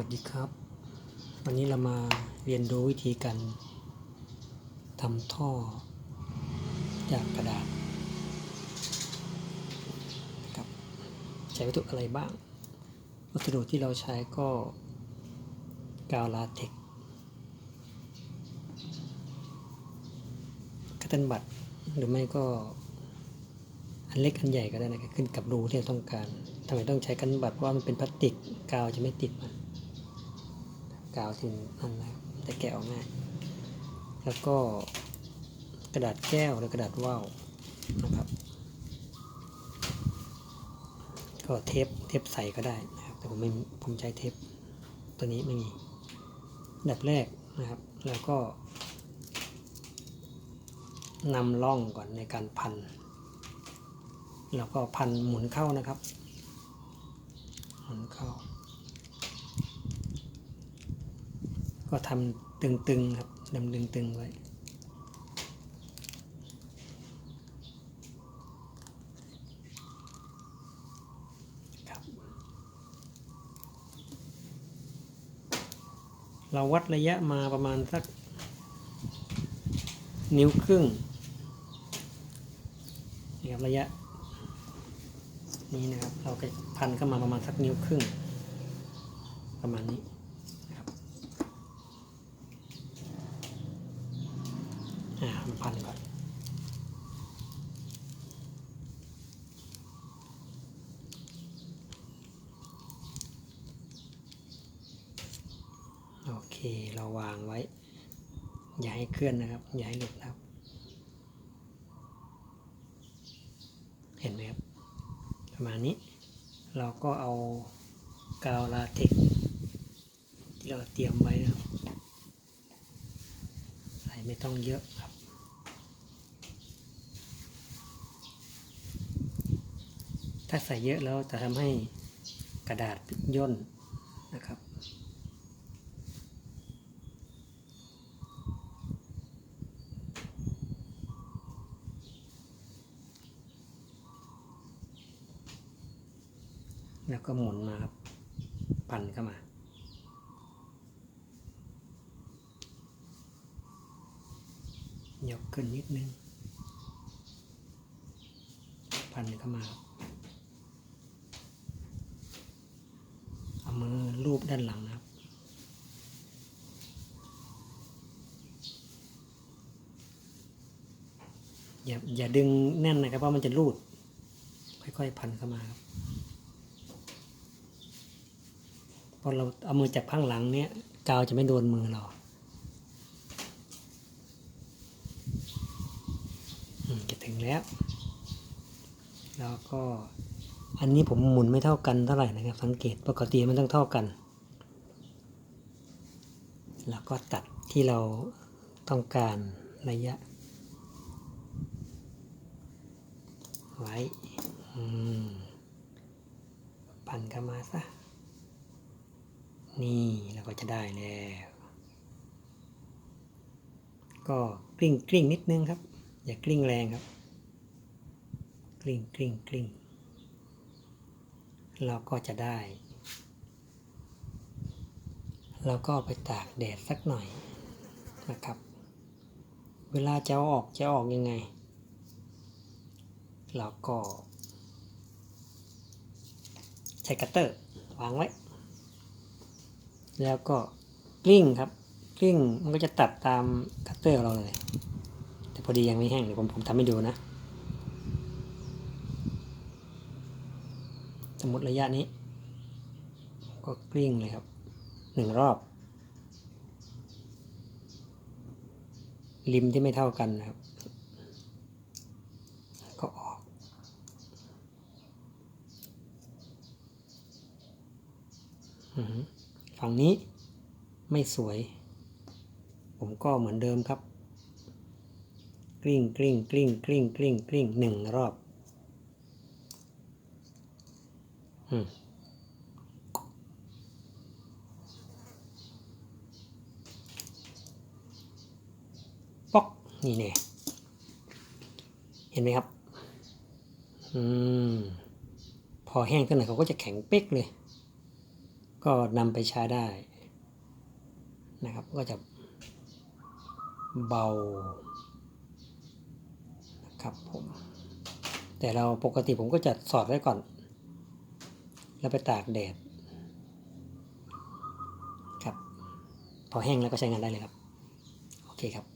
วัสดีครับ วันนี้เรามาเรียนรู้วิธีการทำท่อ จากกระดาษครับใช้วัตถุอะไรบ้าง วัสดุที่เราใช้ก็กาวลาเทกคัตเติลบัตหรือไม่ก็อันเล็กอันใหญ่ก็ได้นะครับขึ้นกับรูที่เราต้องการทำไมต้องใช้กันบัตรเพราะว่ามันเป็นพลาสติกกาวจะไม่ติดมัน กาวที่นั่นนะครับแต่แกะออกง่าย แล้วก็กระดาษแก้วและกระดาษว่าวนะครับ ก็เทปเทปใสก็ได้นะครับแต่ผมไม่ผมใช้เทปตัวนี้ไม่มีดับแรกนะครับ แล้วก็นำล่องก่อนในการพัน แล้วก็พันหมุนเข้านะครับ หมุนเข้า ก็ทำตึงๆครับดำตึงๆไว้ครับเราวัดระยะมาประมาณสักนิ้วครึ่งนี่ครับระยะนี้นะครับ เราก็พันเข้ามาประมาณสักนิ้วครึ่ง ประมาณนี้นะครับอ่ามาพันก่อน โอเคเราวางไว้ อย่าให้เคลื่อนนะครับ อย่าให้หลุดนะครับ เห็นไหมครับ ประมาณนี้ เราก็เอากาวลาเทกที่เราเตรียมไว้นะครับใส่ไม่ต้องเยอะครับถ้าใส่เยอะแล้วจะทำให้กระดาษย่นนะครับ แล้วก็หมุนมาครับ ปั่นเข้ามา ยกขึ้นนิดนึงพันเข้ามาครับเอามือลูบด้านหลังนะครับอย่าอย่าดึงแน่นนะครับเพราะมันจะรูด ค่อยๆ พันเข้ามาครับ พอเราเอามือจับข้างหลังเนี้ยกาวจะไม่โดนมือเราจะถึงแล้ว แล้วก็อันนี้ผมหมุนไม่เท่ากันเท่าไหร่นะครับ สังเกตปกติมันต้องเท่ากัน แล้วก็ตัดที่เราต้องการระยะ ไว้อืมพันมาซะ นี่เราก็จะได้แล้ว ก็กลิ้งกลิ้งนิดนึงครับ อย่ากลิ้งแรงครับ กลิ้งกลิ้งกลิ้งเราก็จะได้ เราก็ไปตากแดดสักหน่อยนะครับ เวลาจะอออกจะออกยังไง เราก็ใช้คัตเตอร์วางไว้ แล้วก็กลิ้งครับ กลิ้งมันก็จะตัดตามคัตเตอร์เราเลย แต่พอดียังไม่แห้งเดี๋ยวผมผมทำให้ดูนะ สมมติระยะนี้ ก็กลิ้งเลยครับหนึ่งรอบ ริมที่ไม่เท่ากันนะครับ ก็ออกอือหือ ฝั่งนี้ไม่สวย ผมก็เหมือนเดิมครับ กลิ้งกลิ้งกลิ้งกลิ้งกลิ้งกลิ้งหนึ่งรอบอืมป๊อกนี่เนี่ยเห็นไหมครับ อืม พอแห้งเท่าไหร่เขาก็จะแข็งเป๊กเลย ก็นำไปใช้ได้นะครับ ก็จะเบานะครับผมแต่เราปกติผมก็จะสอดไว้ก่อน แล้วไปตากแดดครับ พอแห้งแล้วก็ใช้งานได้เลยครับ โอเคครับ